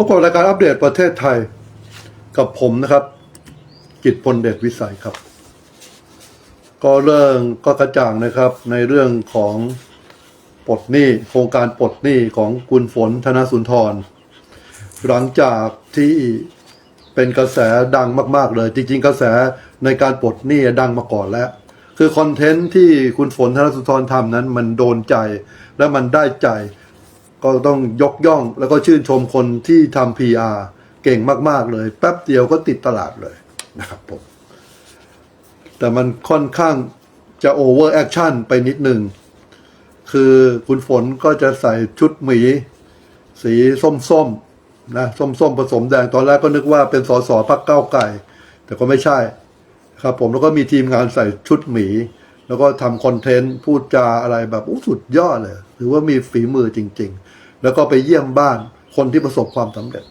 พบกับรายการอัปเดตประเทศไทยกับผมนะครับกิตพลเดชวิสัยครับ ก็เรื่องก็กระจ่างนะครับในเรื่องของปลดหนี้โครงการปลดหนี้ของคุณฝนธนสุนทร หลังจากที่เป็นกระแสดังมาก ๆ เลย จริง ๆ กระแสในการปลดหนี้ดังมาก่อนแล้ว คือคอนเทนต์ที่คุณฝนธนสุนทรทำนั้นมันโดนใจและมันได้ใจ ก็ต้องยกย่องแล้วก็ชื่นชมคนที่ทำ PR เก่งมาก ๆ เลย แป๊บเดียวก็ติดตลาดเลยนะครับผม แต่มันค่อนข้างจะโอเวอร์แอคชั่นไปนิดหนึ่ง คือคุณฝนก็จะใส่ชุดหมี สีส้มๆนะส้มๆผสมแดงตอนแรกก็นึกว่าเป็นสสพักเก้าวไก่ แต่ก็ไม่ใช่ครับผมแล้วก็มีทีมงานใส่ชุดหมี แล้วก็ทำคอนเทนต์ พูดจาอะไรแบบอู้สุดยอดเลย หรือว่ามีฝีมือจริง ๆ แล้วก็ไปเยี่ยมบ้านคนที่ประสบความสำเร็จ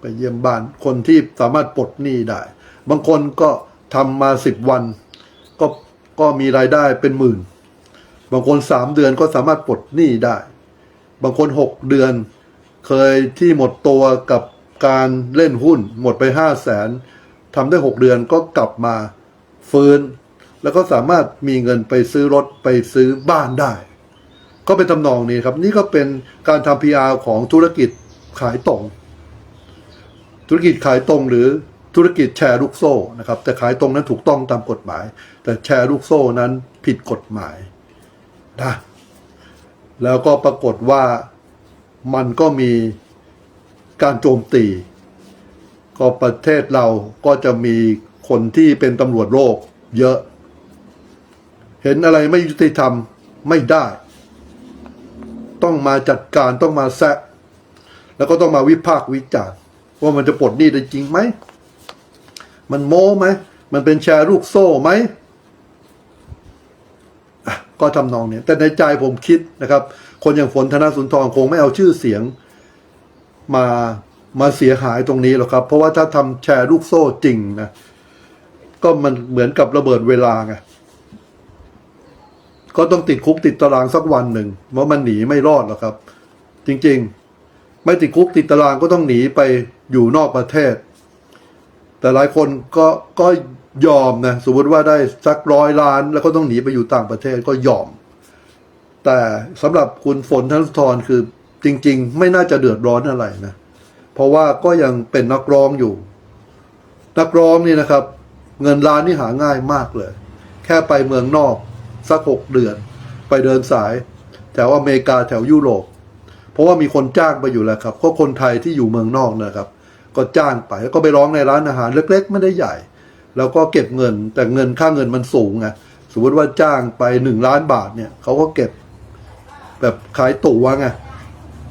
ไปเยี่ยมบ้านคนที่สามารถปลดหนี้ได้ บางคนก็ทำมาสิบวัน ก็ก็มีรายได้เป็นหมื่น บางคนสามเดือนก็สามารถปลดหนี้ได้ บางคนหกเดือน เคยที่หมดตัวกับการเล่นหุ้น หมดไปห้าแสนทำได้หกเดือนก็กลับมาฟื้น แล้วก็สามารถมีเงินไปซื้อรถไปซื้อบ้านได้ ก็เป็นตำนองนี้ครับ นี่ก็เป็นการทำ PR ของธุรกิจขายตรง ธุรกิจขายตรงหรือธุรกิจแชร์ลูกโซ่นะครับ แต่ขายตรงนั้นถูกต้องตามกฎหมาย แต่แชร์ลูกโซ่นั้นผิดกฎหมายนะแล้วก็ปรากฏว่ามันก็มีการโจมตี ก็ประเทศเราก็จะมีคนที่เป็นตำรวจโลกเยอะ เห็นอะไรไม่ยุติธรรมไม่ได้ ต้องมาจัดการต้องมาแซะแล้วก็ต้องมาวิพากษ์วิจารณ์ว่ามันจะปลดหนี้ได้จริงไหม มันโม้ไหม มันเป็นแชร์ลูกโซ่ไหม ก็ทำนองเนี้ยแต่ในใจผมคิดนะครับ คนอย่างฝนธนสุนทรคงไม่เอาชื่อเสียงมามาเสียหายตรงนี้หรอกครับ เพราะว่าถ้าทำแชร์ลูกโซ่จริงนะ ก็มันเหมือนกับระเบิดเวลาไง ก็ต้องติดคุกติดตารางสักวันหนึ่งเพราะมันหนีไม่รอดหรอกครับ จริงๆ ไม่ติดคุกติดตารางก็ต้องหนีไปอยู่นอกประเทศ แต่หลายคนก็ก็ยอมนะสมมติว่าได้สักร้อยล้าน แล้วก็ต้องหนีไปอยู่ต่างประเทศก็ยอม แต่สำหรับคุณฝนธนสุนทรคือจริง ๆ ไม่น่าจะเดือดร้อนอะไรนะ เพราะว่าก็ยังเป็นนักร้องอยู่ นักร้องนี่นะครับ เงินล้านนี่หาง่ายมากเลย แค่ไปเมืองนอก สักหกเดือน ไปเดินสาย แถวอเมริกาแถวยุโรป เพราะว่ามีคนจ้างไปอยู่แล้วครับก็คนไทยที่อยู่เมืองนอกนะครับ ก็จ้างไปแล้วก็ไปร้องในร้านอาหารเล็ก ๆ ไม่ได้ใหญ่ แล้วก็เก็บเงิน แต่เงินค่าเงินมันสูงไงสมมติว่าจ้างไปหนึ่งล้านบาทเนี่ยเขาก็เก็บแบบขายตั๋วไง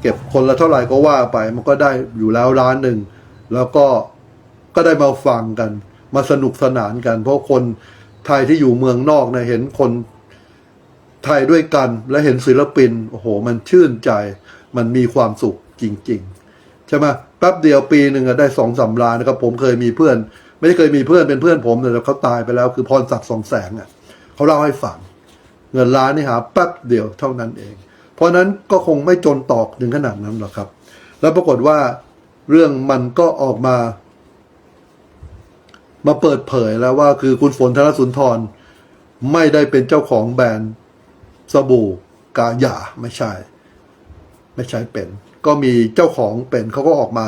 เก็บคนละเท่าไหร่ก็ว่าไป มันก็ได้อยู่แล้วล้านหนึ่งแล้วก็ก็ได้มาฟังกัน มาสนุกสนานกัน เพราะคนไทยที่อยู่เมืองนอกเนี่ยเห็นคน ไทยด้วยกันและเห็นศิลปิน โอ้โห มันชื่นใจ มันมีความสุขจริง ๆ ใช่ไหมแป๊บเดียวปีหนึ่งอะได้สองสามล้านนะครับ ผมเคยมีเพื่อน ไม่ได้เคยมีเพื่อนเป็นเพื่อนผมแต่เขาตายไปแล้ว คือพรศักดิ์สองแสงอะเขาเล่าให้ฟัง เงินล้านนี่หาแป๊บเดียวเท่านั้นเอง เพราะนั้นก็คงไม่จนตอกถึงขนาดนั้นหรอกครับ แล้วปรากฏว่าเรื่องมันก็ออกมา มาเปิดเผยแล้วว่าคือคุณฝนธนสุนทรไม่ได้เป็นเจ้าของแบรนด์ สบู่กาหยาไม่ใช่ ไม่ใช่เป็น ก็มีเจ้าของเป็นเขาก็ออกมา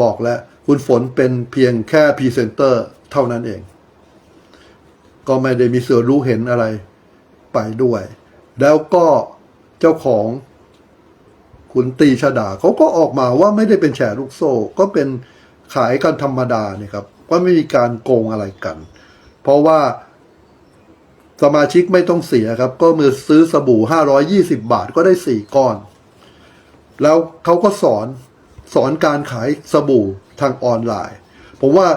บอกแล้วคุณฝนเป็นเพียงแค่พรีเซนเตอร์เท่านั้นเอง ก็ไม่ได้มีส่วนรู้เห็นอะไรไปด้วย แล้วก็เจ้าของคุณตีชดาเขาก็ออกมาว่าไม่ได้เป็นแชร์ลูกโซ่ ก็เป็นขายกันธรรมดาเนี่ยครับ ว่าไม่มีการโกงอะไรกัน เพราะว่า สมาชิกไม่ต้องเสียครับ ก็มือซื้อสบู่520บาทก็ได้4ก้อน แล้วเขาก็สอนสอนการขายสบู่ทางออนไลน์ ผมว่า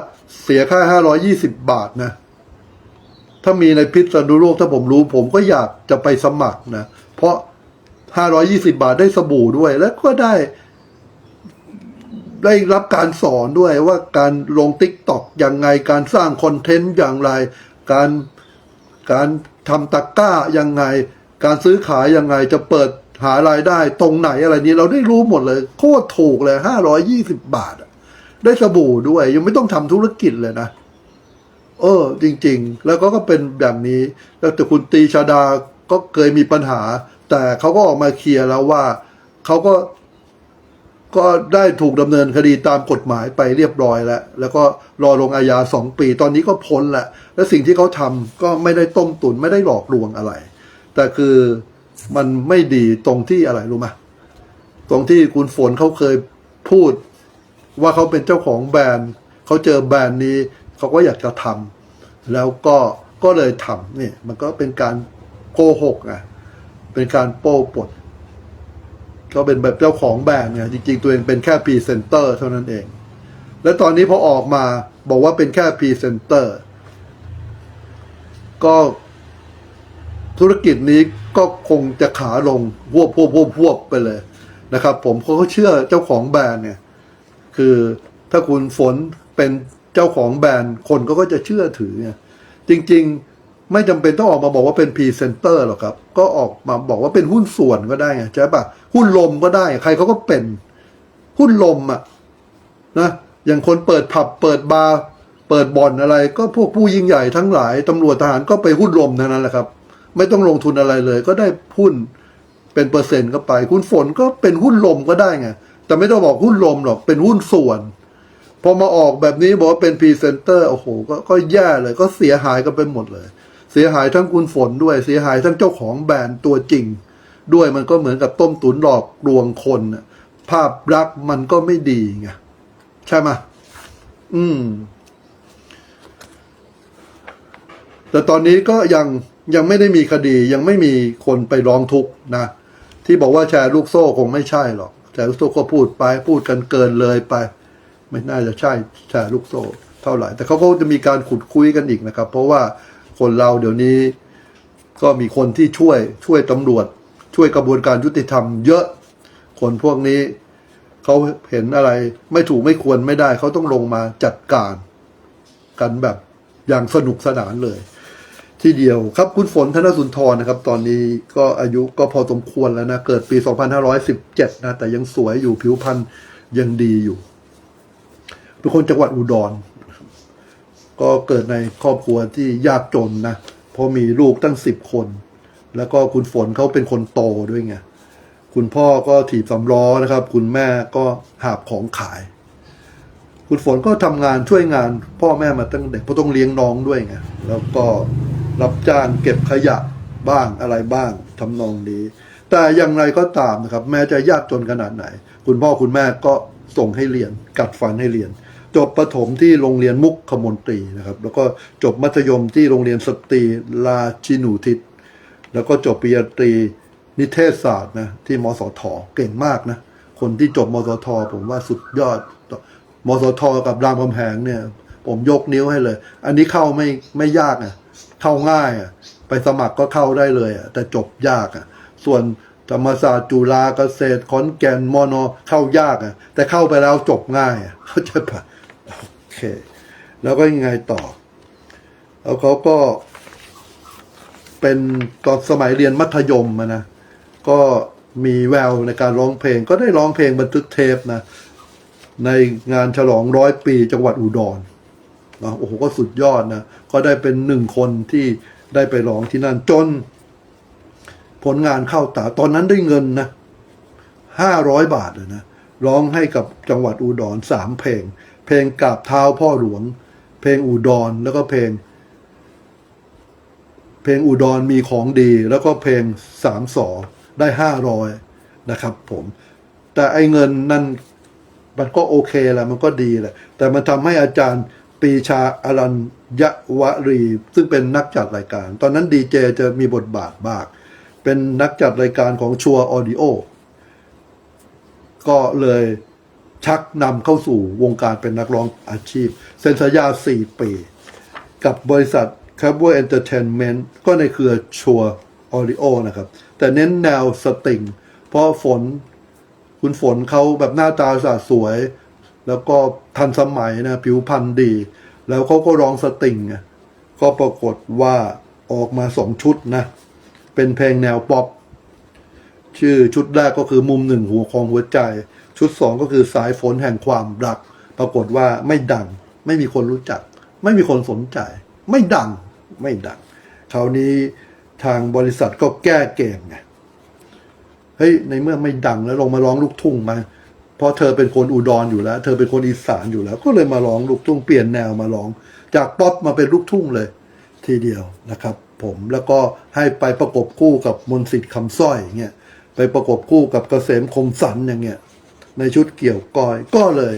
เสียค่า520บาทนะ ถ้ามีในพิษณุโลกถ้าผมรู้ ผมก็อยากจะไปสมัครนะ เพราะ520บาทได้สบู่ด้วย แล้วก็ได้ได้รับการสอนด้วยว่าการลงติ๊กต็อกยังไง การสร้างคอนเทนต์อย่างไร การ การทำตะกร้ายังไง การซื้อขายยังไงจะเปิดหารายได้ตรงไหนอะไรนี้เราได้รู้หมดเลย โคตรถูกเลยห้าร้อยยี่สิบบาทได้สบู่ด้วย ยังไม่ต้องทำธุรกิจเลยนะ เออ จริง ๆ แล้วก็ก็เป็นแบบนี้ แล้วแต่คุณตีชาดาก็เคยมีปัญหา แต่เขาก็ออกมาเคลียร์แล้วว่าเขาก็ ก็ได้ถูกดำเนินคดีตามกฎหมายไปเรียบร้อยแล้ว แล้วก็รอลงอาญาสองปี ตอนนี้ก็พ้นแล้วและสิ่งที่เขาทำก็ไม่ได้ต้มตุนไม่ได้หลอกลวงอะไร แต่คือมันไม่ดีตรงที่อะไรรู้ไหมตรงที่คุณฝนเขาเคยพูดว่าเขาเป็นเจ้าของแบรนด์เขาเจอแบรนด์นี้เขาก็อยากจะทำแล้วก็ก็เลยทำนี่มันก็เป็นการโกหกไงเป็นการโป้ปด ก็เป็นแบบเจ้าของแบรนด์เนี่ยจริงๆ ตัวเองเป็นแค่พรีเซนเตอร์เท่านั้นเอง และตอนนี้พอออกมาบอกว่าเป็นแค่พรีเซนเตอร์ ก็ธุรกิจนี้ก็คงจะขาลงพวบพวบพวบพวบไปเลยนะครับ ผมเขาเชื่อเจ้าของแบรนด์เนี่ย คือถ้าคุณฝนเป็นเจ้าของแบรนด์คนก็ก็จะเชื่อถือไงจริง ๆ ไม่จำเป็นต้องออกมาบอกว่าเป็นพรีเซนเตอร์หรอกครับ ก็ออกมาบอกว่าเป็นหุ้นส่วนก็ได้ไงใช่ปะ หุ้นลมก็ได้ ใครเขาก็เป็น หุ้นลมอะนะอย่างคนเปิดผับเปิดบาร์เปิดบ่อนอะไร ก็พวกผู้ยิ่งใหญ่ทั้งหลายตำรวจทหารก็ไปหุ้นลมเท่านั้นแหละครับ ไม่ต้องลงทุนอะไรเลย ก็ได้หุ้นเป็นเปอร์เซ็นต์ก็ไป คุณฝนก็เป็นหุ้นลมก็ได้ไงแต่ไม่ต้องบอกหุ้นลมหรอกเป็นหุ้นส่วนพอมาออกแบบนี้บอกว่าเป็นพรีเซนเตอร์โอ้โหก็ก็แย่เลย ก็เสียหายกันไปหมดเลย เสียหายทั้งคุณฝนด้วย เสียหายทั้งเจ้าของแบรนด์ตัวจริง ด้วยมันก็เหมือนกับต้มตุ๋นหลอกลวงคนภาพลักษณ์มันก็ไม่ดีไงใช่ไหมอืม แต่ตอนนี้ก็ยังยังไม่ได้มีคดียังไม่มีคนไปร้องทุกข์นะที่บอกว่าแชร์ลูกโซ่คงไม่ใช่หรอกแชร์ลูกโซ่ก็พูดไปพูดกันเกินเลยไป ไม่น่าจะใช่แชร์ลูกโซ่ เท่าไหร่ แต่เขาก็จะมีการขุดคุยกันอีกนะครับ เพราะว่าคนเราเดี๋ยวนี้ ก็มีคนที่ช่วยช่วยตำรวจ ช่วยกระบวนการยุติธรรมเยอะ คนพวกนี้เขาเห็นอะไรไม่ถูกไม่ควรไม่ได้ เขาต้องลงมาจัดการกันแบบอย่างสนุกสนานเลย ที่เดียวครับคุณฝนธนสุนทรนะครับ ตอนนี้ก็อายุก็พอสมควรแล้วนะ เกิดปี 2517 นะ แต่ยังสวยอยู่ผิวพรรณยังดีอยู่เป็นคนจังหวัดอุดร ก็เกิดในครอบครัวที่ยากจนนะเพราะมีลูกตั้งสิบคน แล้วก็คุณฝนเขาเป็นคนโตด้วยไงคุณพ่อก็ถีบสำล้อนะครับ คุณแม่ก็หาบของขาย คุณฝนก็ทำงานช่วยงาน พ่อแม่มาตั้งเด็กเพราะต้องเลี้ยงน้องด้วยไงแล้วก็รับจ้างเก็บขยะบ้างอะไรบ้างทำนองนี้ แต่อย่างไรก็ตามนะครับ แม้จะยากจนขนาดไหน คุณพ่อคุณแม่ก็ส่งให้เรียน กัดฟันให้เรียน จบประถมที่โรงเรียนมุกขมนตรีนะครับ แล้วก็จบมัธยมที่โรงเรียนสตรีราชินูทิศ แล้วก็จบปริญญาตรีนิเทศศาสตร์นะที่มสทเก่งมากนะ คนที่จบมสทผมว่าสุดยอด มสทกับรามคำแหงเนี่ย ผมยกนิ้วให้เลย อันนี้เข้าไม่ไม่ยากอะ เข้าง่ายอะ ไปสมัครก็เข้าได้เลยอะ แต่จบยากอะ ส่วนธรรมศาสตร์จุฬาเกษตรขอนแก่นมอนอเข้ายากอะ แต่เข้าไปแล้วจบง่ายอะเข้าใจปะโอเค แล้วก็ยังไงต่อ แล้วเขาก็ เป็นตอนสมัยเรียนมัธยมนะก็มีแววในการร้องเพลง ก็ได้ร้องเพลงบันทึกเทปนะในงานฉลองร้อยปีจังหวัดอุดรนะโอ้โหก็สุดยอดนะก็ได้เป็นหนึ่งคนที่ได้ไปร้องที่นั่นจน ผลงานเข้าตาตอนนั้นได้เงินนะห้าร้อยบาทเลยนะร้องให้กับจังหวัดอุดรสามเพลง เพลงกราบเท้าพ่อหลวง เพลงอุดรแล้วก็เพลง เพลงอุดรมีของดี แล้วก็เพลงสามสอได้ห้าร้อยนะครับผม แต่ไอ้เงินนั่นมันก็โอเคแหละมันก็ดีแหละ แต่มันทำให้อาจารย์ปีชาอรัญยวรี ซึ่งเป็นนักจัดรายการ ตอนนั้นดีเจจะมีบทบาทมาก เป็นนักจัดรายการของชัวออดิโอ ก็เลยชักนำเข้าสู่วงการเป็นนักร้องอาชีพ เซ็นสัญญา 4 ปี กับบริษัท c a b l e Entertainment ก็ในเครือชัวออดิโอนะครับ แต่เน้นแนวสตริงเพราะฝนคุณฝนเขาแบบหน้าตาสะสวย แล้วก็ทันสมัยนะ ผิวพรรณดี แล้วเขาก็ร้องสตริงไงก็ปรากฏว่าออกมาสองชุดนะ เป็นเพลงแนวป๊อปชื่อชุดแรกก็คือมุมหนึ่งหัวของหัวใจ ชุดสองก็คือสายฝนแห่งความรัก ปรากฏว่าไม่ดัง ไม่มีคนรู้จัก ไม่มีคนสนใจ ไม่ดัง ไม่ดังคราวนี้ทางบริษัทก็แก้เกมไงเฮ้ยในเมื่อไม่ดังแล้วลงมาร้องลูกทุ่งมาเพราะเธอเป็นคนอุดรอยู่แล้ว เธอเป็นคนอีสานอยู่แล้ว ก็เลยมาร้องลูกทุ่งเปลี่ยนแนวมาร้อง จากป๊อปมาเป็นลูกทุ่งเลย ทีเดียวนะครับ ผมแล้วก็ให้ไปประกบคู่กับมนต์สิทธิ์คำสร้อยอย่างเงี้ยไปประกบคู่กับเกษมคมสันอย่างเงี้ยในชุดเกี่ยวก้อยก็เลย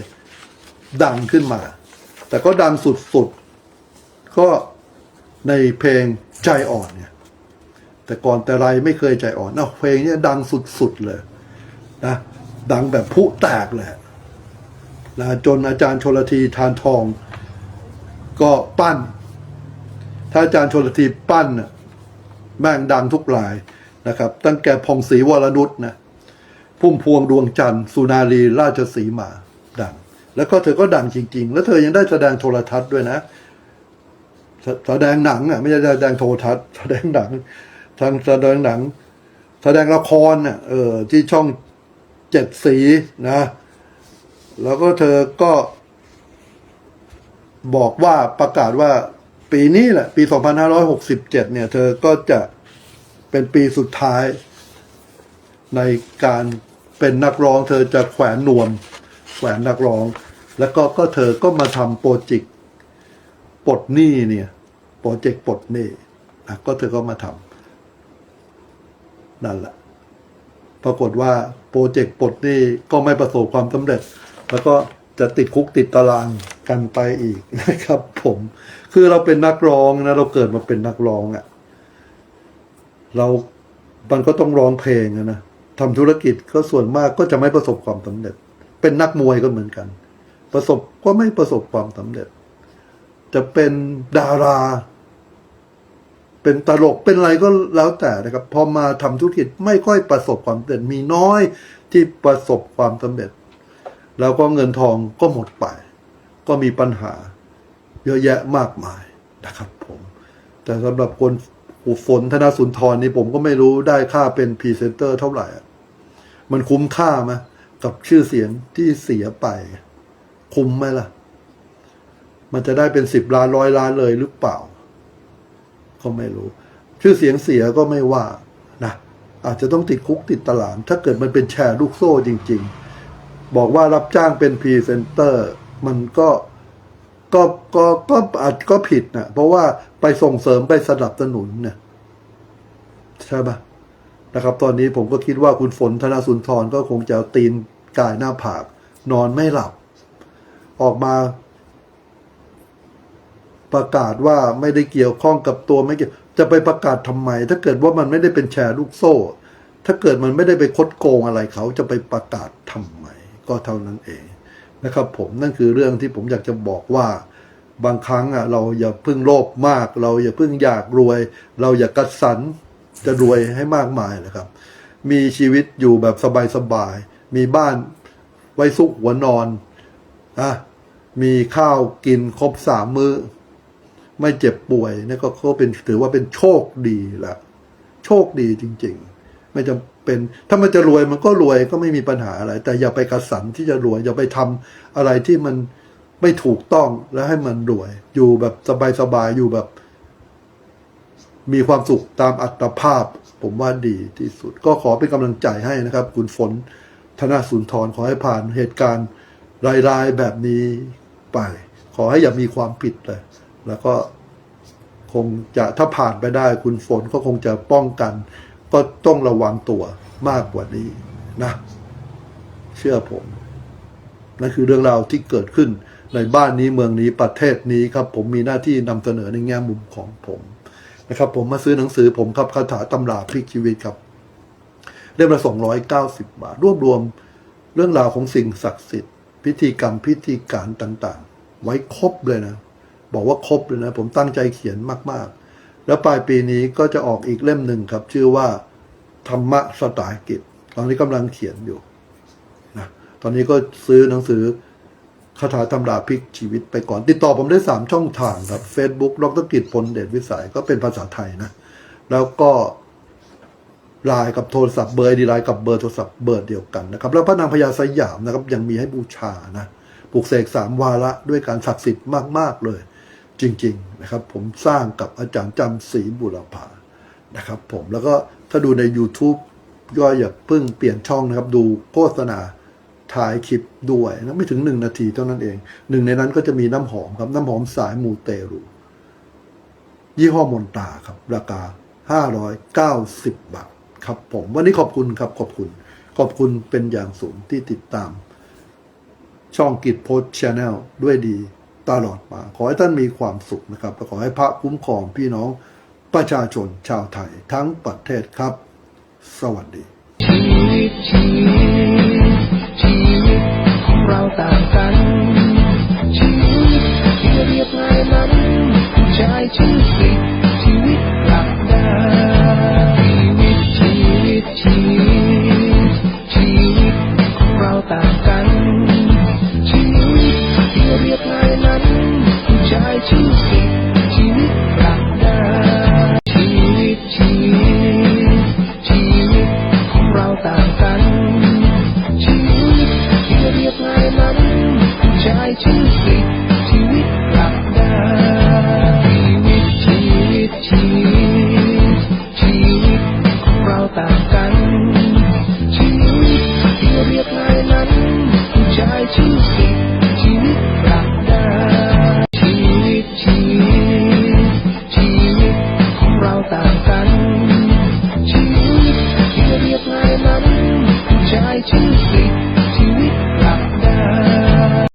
ดังขึ้นมา แต่ก็ดังสุดๆก็ ในเพลงใจอ่อนเนี่ย แต่ก่อนแต่ไรไม่เคยใจอ่อนนะเพลงเนี้ยดังสุดๆเลยนะดังแบบพุแตกเลยนะจนอาจารย์ชลทีทานทอง ก็ปั้น ถ้าอาจารย์ชลทีปั้นน่ะแม่งดังทุกรายนะครับ ตั้งแต่พองศรีวรนุชนะพุ่มพวงดวงจันทร์สุนารีราชสีมาดัง แล้วก็เธอก็ดังจริง ๆ แล้วเธอยังได้แสดงโทรทัศน์ด้วยนะ แสแสดงหนังอะไม่ใช่แสดงโทรทัศน์แสดงหนังทางแสดงหนัง แสดงละครน่ะเออที่ช่องเจ็ดสีนะ แล้วก็เธอก็ บอกว่าประกาศว่าปีนี้แหละ ปี 2567 เนี่ย เธอก็จะเป็นปีสุดท้าย ในการเป็นนักร้อง เธอจะแขวนนวม แขวนนักร้อง แล้วก็ก็เธอก็มาทำโปรเจกต์ปลดหนี้เนี่ย โปรเจกต์ปลดหนี้นะก็เธอก็มาทำนั่นแหละปรากฏว่าโปรเจกต์ปลดหนี้ก็ไม่ประสบความสำเร็จ แล้วก็จะติดคุกติดตารางกันไปอีกนะครับ ผม คือเราเป็นนักร้องนะเราเกิดมาเป็นนักร้องอะ่ะเรามันก็ต้องร้องเพลงนะทำธุรกิจก็ส่วนมากก็จะไม่ประสบความสำเร็จ เป็นนักมวยก็เหมือนกัน ประสบก็ไม่ประสบความสำเร็จ จะเป็นดารา เป็นตลกเป็นอะไรก็แล้วแต่นะครับพอมาทำธุรกิจไม่ค่อยประสบความสำเร็จมีน้อยที่ประสบความสำเร็จ แล้วก็เงินทองก็หมดไป ก็มีปัญหา เยอะแยะมากมายนะครับผม แต่สำหรับคนอุฝนธนาสุนทรนี่ผมก็ไม่รู้ได้ค่าเป็นพรีเซนเตอร์เท่าไหร่อะมันคุ้มค่าไหมกับชื่อเสียงที่เสียไป คุ้มไหมล่ะ มันจะได้เป็นสิบล้านร้อยล้านเลยหรือเปล่า ก็ไม่รู้ ชื่อเสียงเสียก็ไม่ว่านะอาจจะต้องติดคุกติดตาราง ถ้าเกิดมันเป็นแชร์ลูกโซ่จริง ๆ บอกว่ารับจ้างเป็นพรีเซนเตอร์ มันก็ก็ก็ก็อาจก็ผิดนะเพราะว่าไปส่งเสริมไปสนับสนุนเนี่ยใช่ปะนะครับ ตอนนี้ผมก็คิดว่าคุณฝนธนาสุนทรก็คงจะตีนกายหน้าผาก นอนไม่หลับ ออกมา ประกาศว่าไม่ได้เกี่ยวข้องกับตัวไม่เกี่ยวจะไปประกาศทำไม ถ้าเกิดว่ามันไม่ได้เป็นแชร์ลูกโซ่ ถ้าเกิดมันไม่ได้ไปคดโกงอะไรเขาจะไปประกาศทำไม ก็เท่านั้นเองนะครับผมนั่นคือเรื่องที่ผมอยากจะบอกว่าบางครั้งอะเราอย่าเพึ่งโลภมาก เราอย่าเพึ่งอยากรวย เราอย่ากระสันจะรวยให้มากมายนะครับ มีชีวิตอยู่แบบสบายๆมีบ้านไว้ซุกหัวนอนอะมีข้าวกินครบสามมื้อ ไม่เจ็บป่วยนี่ก็ก็เป็นถือว่าเป็นโชคดีละโชคดีจริง ๆ ไม่จำเป็น ถ้ามันจะรวยมันก็รวยก็ไม่มีปัญหาอะไร แต่อย่าไปกระสันที่จะรวย อย่าไปทำอะไรที่มันไม่ถูกต้องแล้วให้มันรวย อยู่แบบสบายๆอยู่แบบ มีความสุขตามอัตภาพ ผมว่าดีที่สุด ก็ขอเป็นกำลังใจให้นะครับ คุณฝนธนาสุนทรขอให้ผ่านเหตุการณ์รายๆแบบนี้ไป ขอให้อย่ามีความผิดเลย แล้วก็คงจะถ้าผ่านไปได้คุณฝนก็คงจะป้องกัน ก็ต้องระวังตัวมากกว่านี้นะ เชื่อผมนั่นคือเรื่องราวที่เกิดขึ้นในบ้านนี้เมืองนี้ประเทศนี้ครับ ผมมีหน้าที่นำเสนอในแง่มุมของผมนะครับ ผมมาซื้อหนังสือผมครับคาถาตำราพลิกชีวิตครับเล่มละสองร้อยเก้าสิบบาท รวบรวมเรื่องราวของสิ่งศักดิ์สิทธิ์ พิธีกรรมพิธีการต่าง ๆ ไว้ครบเลยนะ บอกว่าครบเลยนะ ผมตั้งใจเขียนมาก ๆ แล้วปลายปีนี้ก็จะออกอีกเล่มหนึ่งครับ ชื่อว่าธรรมะสไตล์กิจ ตอนนี้กำลังเขียนอยู่นะตอนนี้ก็ซื้อหนังสือคาถาตำราพลิกชีวิตไปก่อน ติดต่อผมได้สามช่องทางครับ Facebook ดรกิจพลเดชวิสัยก็เป็นภาษาไทยนะ แล้วก็ไลน์กับโทรศัพท์เบอร์ดีไลน์กับเบอร์โทรศัพท์เบอร์เดียวกันนะครับ แล้วพระนางพญาสยามนะครับ ยังมีให้บูชานะปลูกเสกสามวาระด้วยการศักดิ์สิทธิ์มาก ๆ เลย จริง ๆนะครับ ผมสร้างกับอาจารย์จำศรีบุรพานะครับ ผมแล้วก็ถ้าดูใน YouTube ก็อย่าเพิ่งเปลี่ยนช่องนะครับ ดูโฆษณาถ่ายคลิปด้วยนะไม่ถึงหนึ่งนาทีเท่านั้นเองหนึ่งในนั้นก็จะมีน้ำหอมครับ น้ำหอมสายมูเตรูยี่ห้อมนตาครับ ราคา 590 บาทครับผมวันนี้ขอบคุณครับขอบคุณ ขอบคุณเป็นอย่างสูงที่ติดตาม ช่องกิจโพสชแนลด้วยดี ตลอดมา ขอให้ท่านมีความสุขนะครับและขอให้พระคุ้มครองพี่น้องประชาชนชาวไทยทั้งประเทศครับ สวัสดี